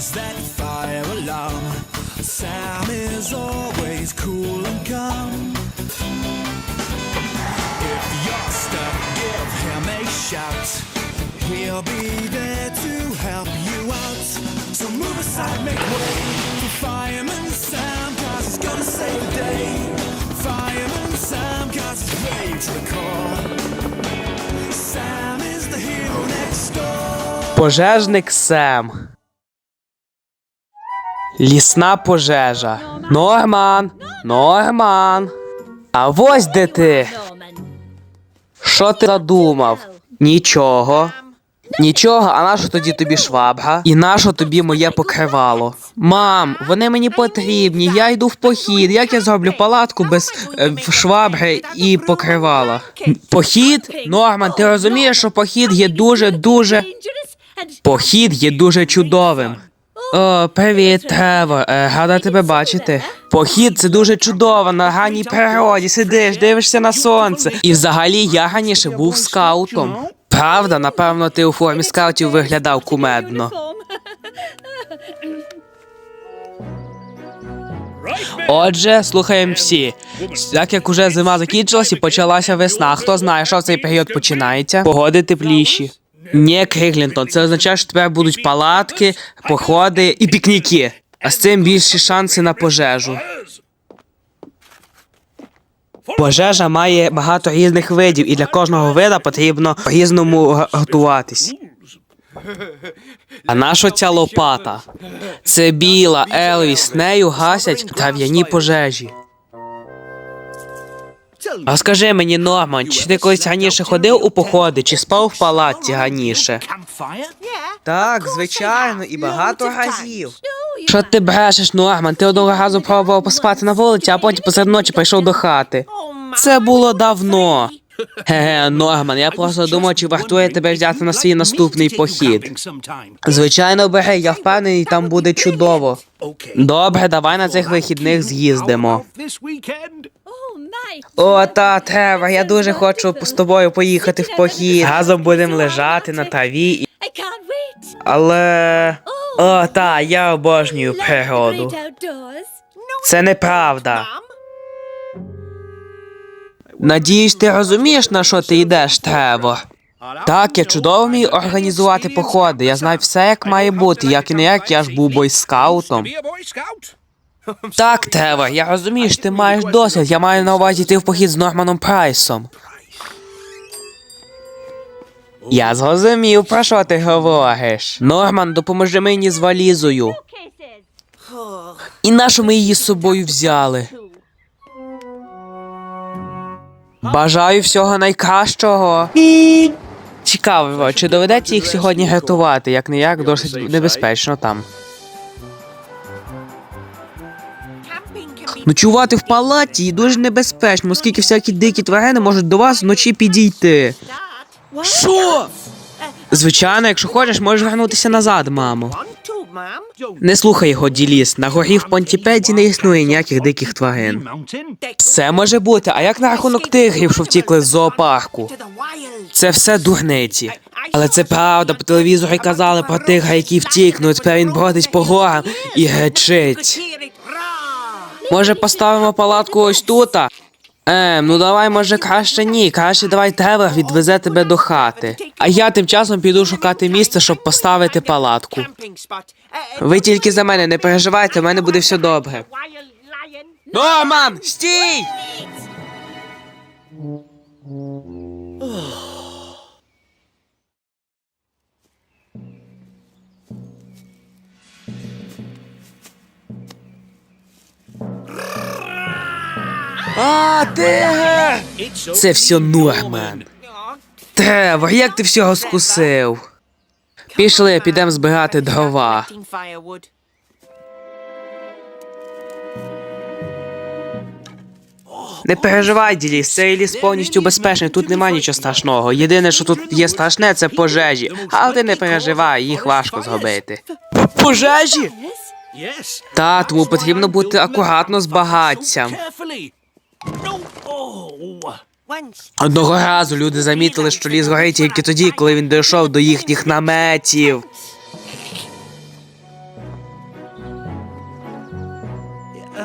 was that fire alarm. Sam is always cool and calm. If you're stuck, give him a shout. He'll be there to help you out. So move aside, make way for Fireman Sam, cause he's gonna save the day. Fireman Sam, cause he's brave to the core. Sam is the hero next door. Пожежник Сем. Лісна пожежа. Норман! Норман! А ось де ти. Що ти задумав? Нічого. Нічого, а нащо тоді тобі швабра? І нащо тобі моє покривало? Мам, вони мені потрібні. Я йду в похід. Як я зроблю палатку без е, швабри і покривала? Похід? Норман, ти розумієш, що похід є дуже дуже. Похід є дуже чудовим. О, привіт, Тревор. Е, Рада тебе бачити. Похід це дуже чудово на ранній природі. Сидиш, дивишся на сонце. І взагалі я раніше був скаутом. Правда, напевно, ти у формі скаутів виглядав кумедно. Отже, слухаємо всі. Так як уже зима закінчилась і почалася весна, хто знає, що в цей період починається? Погоди тепліші. Ні, Кріглінтон, це означає, що тепер будуть палатки, походи і пікніки. А з цим більші шанси на пожежу. Пожежа має багато різних видів, і для кожного вида потрібно по-різному готуватись. А наша ця лопата? Це біла, Елвіс, нею гасять трав'яні пожежі. А скажи мені, Норман, чи ти колись раніше ходив у походи, чи спав в палатці раніше? Так, звичайно, і багато разів. Що ти брешеш, Норман? Ти одного разу пробував поспати на вулиці, а потім посеред ночі прийшов до хати. Це було давно. Ге, Норман, я просто думав, чи вартує тебе взяти на свій наступний похід. Звичайно, бери, я впевнений, там буде чудово. Добре, давай на цих вихідних з'їздимо. О, та, Тревор, я дуже хочу з тобою поїхати в похід. Разом будемо лежати на траві. і- Але. О, та, я обожнюю природу. Це неправда. Надіюсь, ти розумієш, на що ти йдеш, Тревор? Так, я чудово вмію організувати походи. Я знаю все, як має бути, як і не як я ж був бойскаутом. Так, Тревор, я розумію, що ти маєш досвід. Я маю на увазі йти в похід з Норманом Прайсом. Я зрозумів, про що ти говориш. Норман, допоможи мені з валізою. І нашу ми її з собою взяли. Бажаю всього найкращого. Цікаво, чи доведеться їх сьогодні рятувати, як не як досить небезпечно там. Ночувати в палаті дуже небезпечно, оскільки всякі дикі тварини можуть до вас вночі підійти. Що? Звичайно, якщо хочеш, можеш вернутися назад, мамо. Не слухай його, Діліс. На горі в Понтіпеді не існує ніяких диких тварин. Все може бути, а як на рахунок тигрів, що втікли з зоопарку? Це все дурниці. Але це правда, по телевізорі казали про тигра, який втік, ну тепер він бродить по горам і гречить. Може, поставимо палатку ось тут? Ем, ну давай, може, краще ні. Краще давай тебе відвезе тебе до хати. А я тим часом піду шукати місце, щоб поставити палатку. Ви тільки за мене не переживайте, в мене буде все добре. Норман, стій! А, тигр! Це все Норман. Тревор, як ти всього скусив? Пішли, підемо збирати дрова. Не переживай, Діліс, цей ліс повністю безпечний, тут немає нічого страшного. Єдине, що тут є страшне, це пожежі. Але ти не переживай, їх важко зробити. Пожежі? Та, тому потрібно бути акуратно з багаттям. Одного разу люди замітили, що ліс горить тільки тоді, коли він дійшов до їхніх наметів.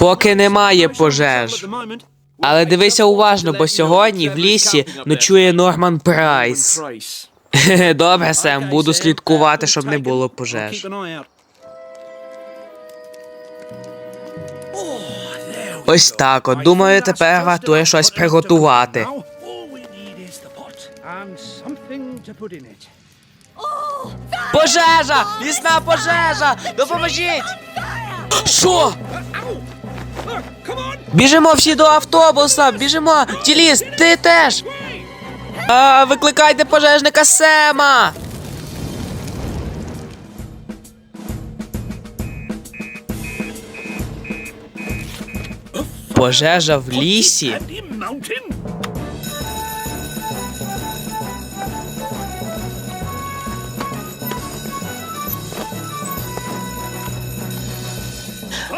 Поки немає пожеж. Але дивися уважно, бо сьогодні в лісі ночує Норман Прайс. Добре, Сем, буду слідкувати, щоб не було пожеж. Ось так от. Думаю, тепер вартує щось приготувати. Пожежа! Лісна пожежа! Допоможіть! Що? Біжимо всі до автобуса! Біжимо! Тіліс, ти теж! А, викликайте пожежника Сема! Пожежа в лісі?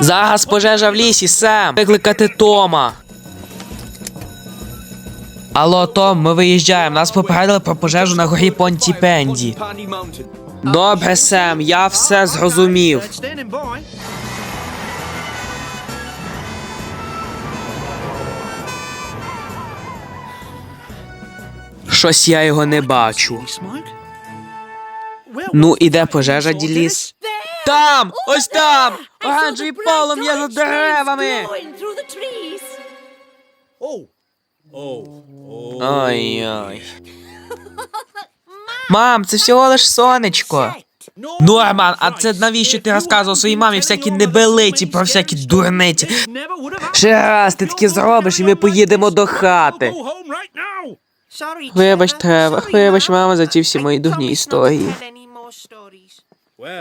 Зараз пожежа в лісі, Сем! Викликати Тома. Алло, Том, ми виїжджаємо. Нас попередили про пожежу на горі Понті Пенді. Добре, Сем, я все зрозумів. Щось я його не бачу. Ну, іде пожежа, Діліс? Там! Ось там! Оранжевий полум'я за деревами! Ой-ой. Мам, це всього лиш сонечко. Норман, а це навіщо ти розказував своїй мамі всякі небелиці про всякі дурниці? Ще раз ти таке зробиш, і ми поїдемо до хати. Вибач, Тревор, вибач, мама, за ті всі мої дурні історії.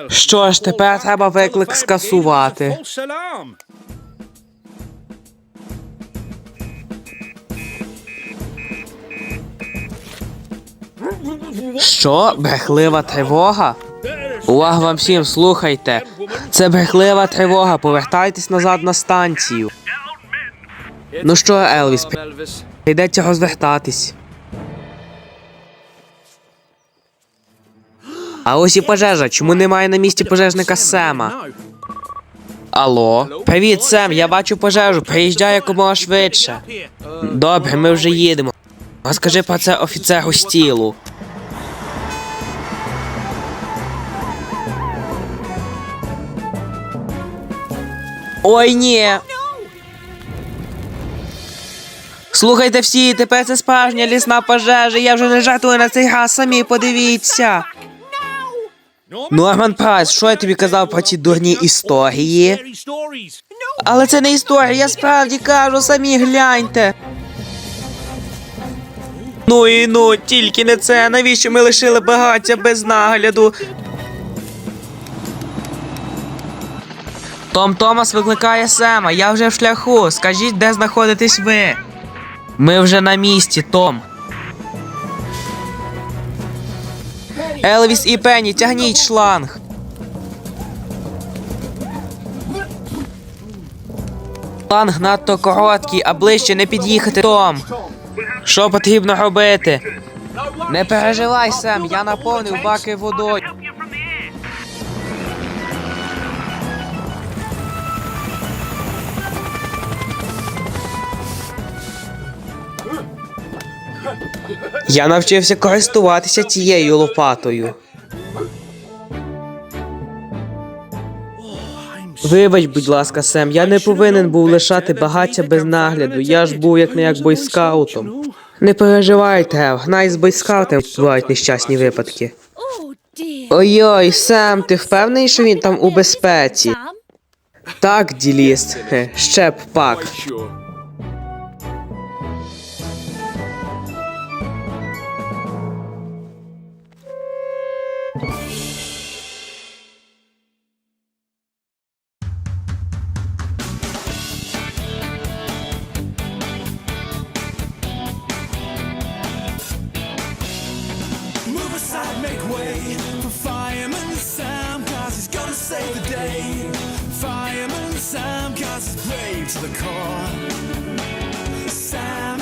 Що ж, тепер треба виклик скасувати. Що? Брехлива тривога? Увага вам всім, слухайте. Це брехлива тривога. Повертайтесь назад на станцію. Ну що, Елвіс, прийдеться розвертатись. А ось і пожежа. Чому немає на місці пожежника Сема? Алло? Привіт, Сем, я бачу пожежу. Приїжджай якомога швидше. Добре, ми вже їдемо. Розкажи про це офіцеру стілу. Ой, ні. Слухайте всі, тепер це справжня лісна пожежа. Я вже не жартую на цей раз, самі подивіться. Норман Прайс, що я тобі казав про ці дурні історії? Але це не історія, я справді кажу, самі гляньте. Ну і ну, тільки не це. Навіщо ми лишили багаття без нагляду? Том Томас викликає Сема. Я вже в шляху. Скажіть, де знаходитесь ви? Ми вже на місці, Том. Елвіс і Пенні, тягніть шланг. Шланг надто короткий, а ближче не під'їхати, Том. Що потрібно робити? Не переживай, Сем, я наповнив баки водою. Я навчився користуватися цією лопатою. Вибач, будь ласка, Сем, я не повинен був лишати багаття без нагляду. Я ж був як не як бойскаутом. Не переживай, Трев, гнай з бойскаутів бувають нещасні випадки. Ой-ой, Сем, ти впевнений, що він там у безпеці? Так, Діліс, ще б пак. make way for Fireman Sam, cause he's gonna save the day. Fireman Sam, cause he's brave to the core. Sam.